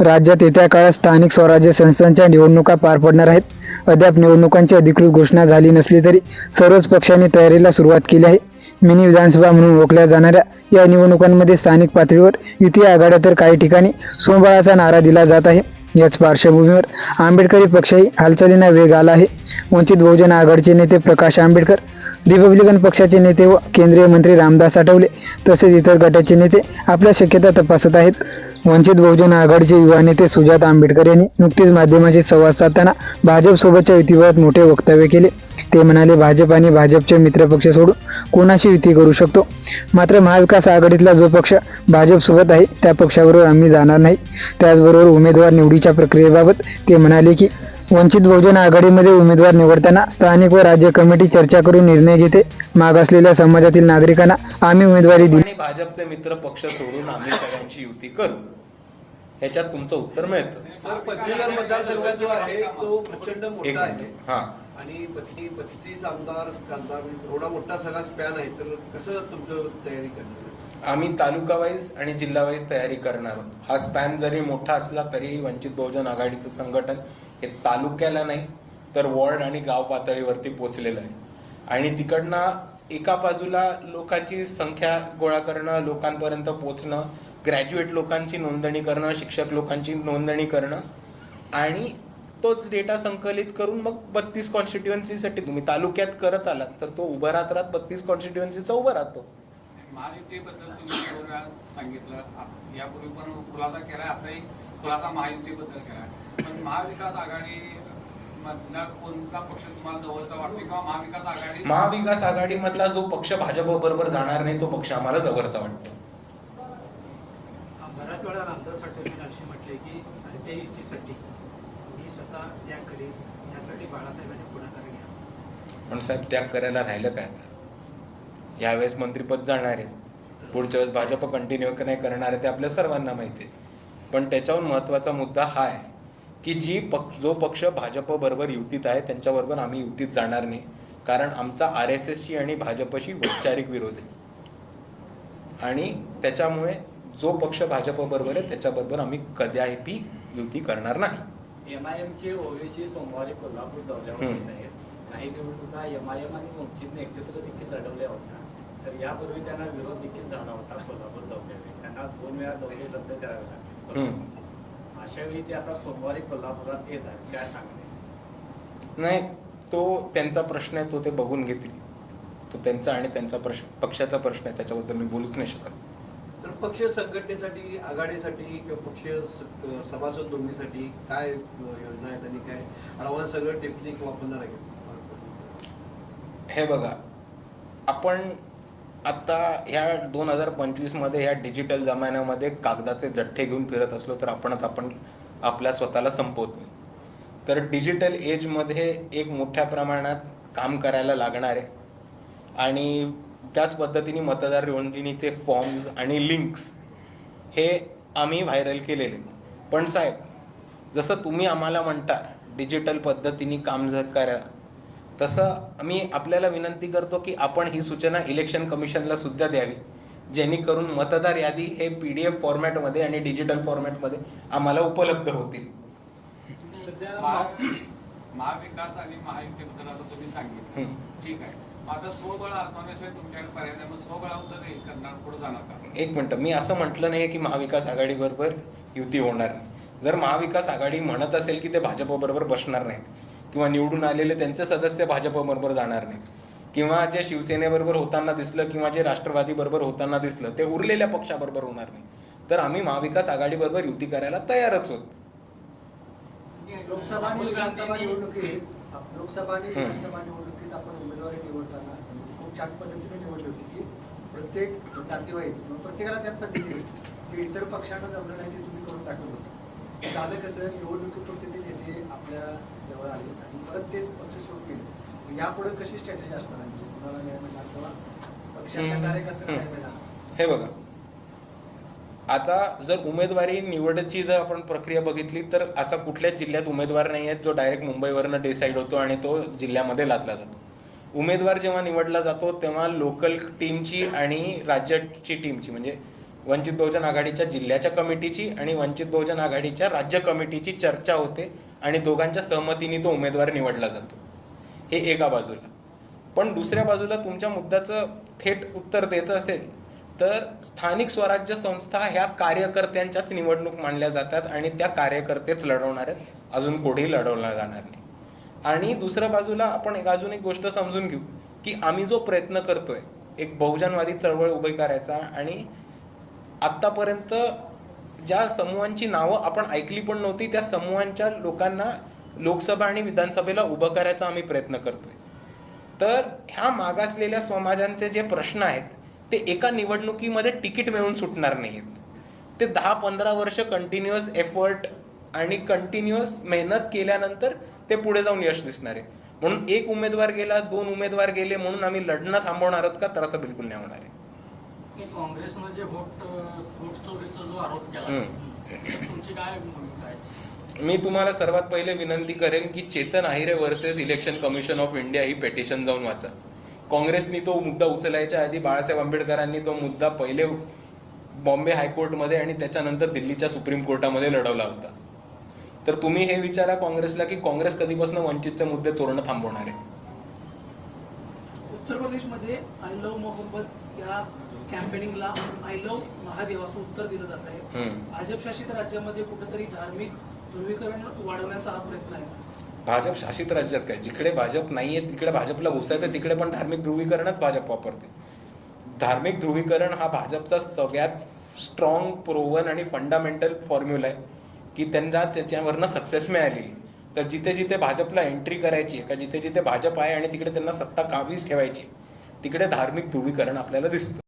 राज्यात येत्या काळात स्थानिक स्वराज्य संस्थांच्या निवडणुका पार पडणार आहेत. अद्याप निवडणुकांची अधिकृत घोषणा झाली नसली तरी सर्वच पक्षांनी तयारीला सुरुवात केली आहे. मिनी विधानसभा म्हणून ओळखल्या जाणाऱ्या या निवडणुकांमध्ये स्थानिक पातळीवर युती आघाड्या तर काही ठिकाणी सोमबळाचा नारा दिला जात आहे. याच पार्श्वभूमीवर आंबेडकरी पक्षही हालचालींना वेग आला आहे. वंचित बहुजन आघाडीचे नेते प्रकाश आंबेडकर रिपब्लिकन पक्षाचे नेते व केंद्रीय मंत्री रामदास आठवले तसेच इतर गटाचे नेते आपल्या शक्यता तपासत आहेत. वंचित बहुजन आघाडीचे युवा नेते सुजात आंबेडकर यांनी नुकतीच माध्यमांशी संवाद साधताना भाजपसोबतच्या युतीबाबत मोठे वक्तव्य केले. ते म्हणाले भाजप आणि भाजपचे मित्रपक्ष सोडून कोणाशी युती करू शकतो? मात्र महाविकास आघाडीतला जो पक्ष भाजपसोबत आहे त्या पक्षाबरोबर आम्ही जाणार नाही. त्याचबरोबर उमेदवार निवडीच्या प्रक्रियेबाबत ते म्हणाले की वंचित बहुजन आघाडीमध्ये उमेदवार निवडताना स्थानिक व राज्य कमिटी चर्चा करून निर्णय घेते. मागासलेल्या समाजातील नागरिकांना आम्ही उमेदवारी दिली. भाजपचे मित्र पक्ष सोडून आम्ही सगळ्यांची युती करू. ह्याच्यात तुमचं उत्तर मिळतं. पदवीधर मतदारसंघ जो आहे तो प्रचंड एक मोठा आहे. मिनिट हा. आणि बत्तीस आमदार खासदार एवढा मोठा सगळा स्पॅन आहे तर कसं तुमचं तयारी करणार आम्ही तालुका वाईज आणि जिल्हा वाईज तयारी करणार आहोत. हा स्पॅन जरी मोठा असला तरी वंचित बहुजन आघाडीचं संघटन हे तालुक्याला नाही तर वॉर्ड आणि गाव पातळीवरती पोचलेलं आहे. आणि तिकडनं एका बाजूला लोकांची संख्या गोळा करणं लोकांपर्यंत पोचणं ग्रॅज्युएट लोकांची नोंदणी करणं शिक्षक लोकांची नोंदणी करणं आणि तोच डेटा संकलित करून मग बत्तीस कॉन्स्टिट्युएन्सीसाठी तुम्ही तालुक्यात करत आलात तर तो उभा राहत राहत बत्तीस कॉन्स्टिट्युएन्सीचा उभा राहतो. महायुतीबद्दल तुम्ही सांगितलं. यापूर्वी पण खुलासा केलाय आताही खुलासा महायुतीबद्दल केलाय पण महाविकास आघाडी मधला कोणता पक्ष तुम्हाला जवळचा वाटतो किंवा महाविकास आघाडी महाविकास आघाडीमधला जो पक्ष भाजप बरोबर जाणार नाही तो पक्ष आम्हाला जवळचा वाटतो. बऱ्याच वेळा रामदास आठवलेंनी अशी म्हटले की त्या युतीसाठी मी स्वतः त्याग करीन. यासाठी बाळासाहेबांनी पुढाकार घ्या. पण साहेब त्याग करायला राहिलं काय आता? यावेळेस मंत्रीपद जाणार आहे. पुढच्या वेळेस भाजप कंटिन्यू नाही करणार आहे ते आपल्या सर्वांना माहिती आहे. पण त्याच्याहून महत्त्वाचा मुद्दा हा आहे की जी पक्ष जो पक्ष भाजपबरोबर युतीत आहे त्यांच्याबरोबर आम्ही युतीत जाणार नाही. कारण आमचा आर एस एसशी आणि भाजपशी वैचारिक विरोध आहे. आणि त्याच्यामुळे जो पक्ष भाजप बरोबर आहे त्याच्याबरोबर आम्ही कदापि युती करणार नाही. एम आय एमचे ओवेसी सोमवारी कोल्हापूर दौऱ्यावर आहेत काही निवडणुका एम आय एम आणि वंचितने एकत्र देखील लढवल्या होत्या. तर यापूर्वी त्यांना विरोध देखील झाला होता कोल्हापूर दौऱ्यावर त्यांना दोन वेळा दौरे रद्द करावे लागले. अशा वेळी ते आता सोमवारी कोल्हापुरात येत आहेत काय सांगणे नाही तो त्यांचा प्रश्न आहे तो ते बघून घेतील. तो त्यांचा आणि त्यांचा प्रश्न पक्षाचा प्रश्न आहे त्याच्याबद्दल मी बोलूच नाही शकत. पक्ष संघटनेसाठी आघाडीसाठी किंवा पक्ष सभासद नोंदणीसाठी काय योजना आहेत आणि काय आव्हान सगळं टेक्निक वापरणार आहे हे बघा आपण आता ह्या दोन हजार पंचवीसमध्ये ह्या डिजिटल जमान्यामध्ये कागदाचे जठ्ठे घेऊन फिरत असलो तर आपणच आपण आपल्या स्वतःला संपवतो तर डिजिटल एजमध्ये एक मोठ्या प्रमाणात काम करायला लागणार आहे. आणि त्याच पद्धतीने मतदार नोंदणीचे फॉर्म्स आणि लिंक्स हे आम्ही व्हायरल केलेले. पण साहेब जसं तुम्ही आम्हाला म्हणता डिजिटल पद्धतीने काम जर करा तसं आम्ही आपल्याला विनंती करतो की आपण ही सूचना इलेक्शन कमिशनला सुद्धा द्यावी. जेणेकरून मतदार यादी हे पी डी एफ फॉर्मॅटमध्ये आणि डिजिटल फॉर्मॅटमध्ये आम्हाला उपलब्ध होतील. महा- महाविकास आणि महायुतीबद्दल आता तुम्ही सांगितलं. ठीक आहे. मग आता स्वबळ आत्मविश्वास तुमच्याकडे पर्याय नाही मग स्वबळावर जर हे करणार पुढे जाणार का? एक मिनटं मी असं म्हटलं नाही की महाविकास आघाडीबरोबर युती होणार नाही. जर महाविकास आघाडी म्हणत असेल की ते भाजपबरोबर बसणार नाहीत किंवा निवडून आलेले त्यांचे सदस्य भाजपबरोबर जाणार नाहीत किंवा जे शिवसेनेबरोबर होताना दिसलं किंवा जे राष्ट्रवादी बरोबर होताना दिसलं ते उरलेल्या पक्षाबरोबर होणार नाही. तर आम्ही महाविकास आघाडीबरोबर युती करायला तयारच आहोत. लोकसभा निवडणुकीत लोकसभा आणि. विधानसभा निवडणुकीत आपण उमेदवारी निवडताना खूप छान पद्धतीने निवडली होती की प्रत्येक जातीवाईज किंवा प्रत्येकाला त्यात संधी दिली. जे इतर पक्षांना जमलं नाही ते तुम्ही करून टाकत होतं झालं कसं? निवडणुकीपुरते ते नेते आपल्या जवळ आले. आणि परत तेच पक्ष सोडून गेले यापुढे कशी स्ट्रॅटेजी असणार आहे? म्हणजे कुणाला न्याय मिळणार किंवा पक्षाच्या. कार्यकर्त्यांना न्याय मिळणार? हे बघा. आता जर उमेदवारी निवडची जर आपण प्रक्रिया बघितली तर असा कुठल्याच जिल्ह्यात उमेदवार नाही आहेत जो डायरेक्ट मुंबईवरनं डिसाईड होतो आणि तो जिल्ह्यामध्ये लादला जातो. उमेदवार जेव्हा निवडला जातो तेव्हा लोकल टीमची आणि राज्याची टीमची म्हणजे वंचित बहुजन आघाडीच्या जिल्ह्याच्या कमिटीची आणि वंचित बहुजन आघाडीच्या राज्य कमिटीची चर्चा होते आणि दोघांच्या सहमतीने तो उमेदवार निवडला जातो. हे एका बाजूला. पण दुसऱ्या बाजूला तुमच्या मुद्द्याचं थेट उत्तर द्यायचं असेल तर स्थानिक स्वराज्य संस्था ह्या कार्यकर्त्यांच्याच निवडणूक मानल्या जातात आणि त्या कार्यकर्तेच लढवणार आहेत. अजून कोणीही लढवला जाणार नाही. आणि दुसऱ्या बाजूला आपण एक अजून एक गोष्ट समजून घेऊ की आम्ही जो प्रयत्न करतोय एक बहुजनवादी चळवळ उभी करायचा आणि आत्तापर्यंत ज्या समूहांची नावं आपण ऐकली पण नव्हती त्या समूहांच्या लोकांना लोकसभा आणि विधानसभेला उभं करायचा आम्ही प्रयत्न करतोय. तर ह्या मागासलेल्या समाजांचे जे प्रश्न आहेत ते एका निवडणुकीमध्ये तिकीट मिळून सुटणार नाहीत. ते दहा पंधरा वर्ष कंटिन्युअस एफर्ट आणि कंटिन्युअस मेहनत केल्यानंतर ते पुढे जाऊन यश दिसणार आहे. म्हणून एक उमेदवार गेला दोन उमेदवार गेले म्हणून आम्ही लढणं थांबवणार आहोत का? तर असं बिलकुल नाही होणार आहे. की काँग्रेसनं जे व्होट व्होट चोरीचा जो आरोप केला हम्म. तर तुमची काय भूमिका आहे? मी तुम्हाला सर्वात पहिले विनंती करेन की Chetan Ahire versus election commission of India he petition जाऊन वाचा. काँग्रेसनी तो मुद्दा उचलायच्या आधी बाळासाहेब आंबेडकरांनी तो मुद्दा पहिले बॉम्बे हायकोर्टमध्ये आणि त्याच्यानंतर दिल्लीच्या सुप्रीम कोर्टामध्ये लढवला होता. तर तुम्ही हे विचारा काँग्रेसला की काँग्रेस कधीपासून वंचितचे मुद्दे चोरणं थांबवणार आहे? उत्तर प्रदेशमध्ये आय लव्ह मोहब्बत या कॅम्पेनिंगला आय लव्ह महादेव असं उत्तर दिलं जात आहे. भाजप शासित राज्यामध्ये कुठेतरी धार्मिक ध्रुवीकरण वाढवण्याचा हा प्रयत्न आहे. भाजप शासित राज्यात काय? जिकडे भाजप नाहीये तिकडे भाजपला घुसायचं तिकडे पण धार्मिक ध्रुवीकरणच भाजप वापरते. धार्मिक ध्रुवीकरण हा भाजपचा सगळ्यात स्ट्रॉंग प्रोवन आणि फंडामेंटल फॉर्म्युला आहे. की त्यांना त्याच्यावरनं सक्सेस मिळालेली. तर जिथे जिथे भाजपला एंट्री करायची आहे का जिथे जिथे भाजप आहे आणि तिकडे त्यांना सत्ता कावीज ठेवायची तिकडे धार्मिक ध्रुवीकरण आपल्याला दिसतं.